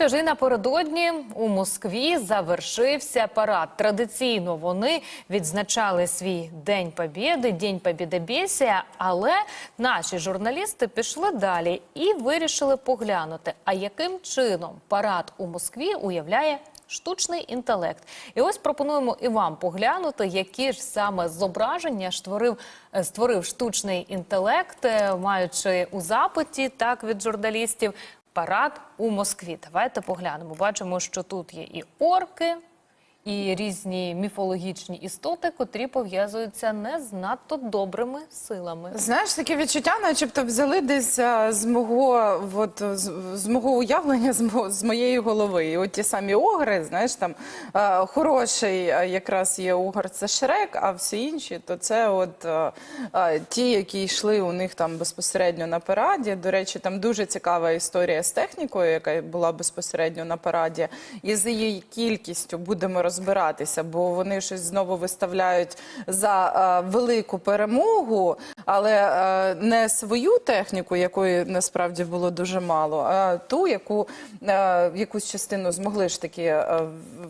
Що ж і напередодні у Москві завершився парад. Традиційно вони відзначали свій День Побєди, День Побєдобєсія, але наші журналісти пішли далі і вирішили поглянути, а яким чином парад у Москві уявляє штучний інтелект. І ось пропонуємо і вам поглянути, які ж саме зображення створив, е, створив штучний інтелект, е, маючи у запиті так від журналістів. Парад у Москві. Давайте поглянемо. Бачимо, що тут є і орки, і різні міфологічні істоти, котрі пов'язуються не з надто добрими силами. Знаєш, таке відчуття, начебто взяли десь а, з мого от, з, мого уявлення, з, мо, з моєї голови. І от ті самі огри, знаєш, там а, хороший а, якраз є огр, це Шрек, а всі інші, то це от а, ті, які йшли у них там безпосередньо на параді. До речі, там дуже цікава історія з технікою, яка була безпосередньо на параді. І з її кількістю будемо розбиратися, бо вони щось знову виставляють за е, велику перемогу, але е, не свою техніку, якої насправді було дуже мало, а ту, яку е, якусь частину змогли ж таки е,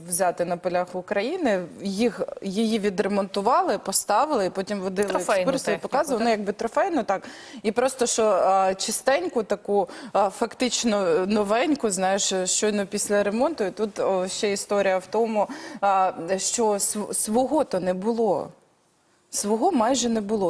взяти на полях України. Їх її відремонтували, поставили, і потім водили екскурсії, показували. Ну, якби трофейну, так. І просто що а, чистеньку, таку а, фактично новеньку, знаєш, щойно після ремонту. І тут о, ще історія в тому, що свого то не було. Свого майже не було.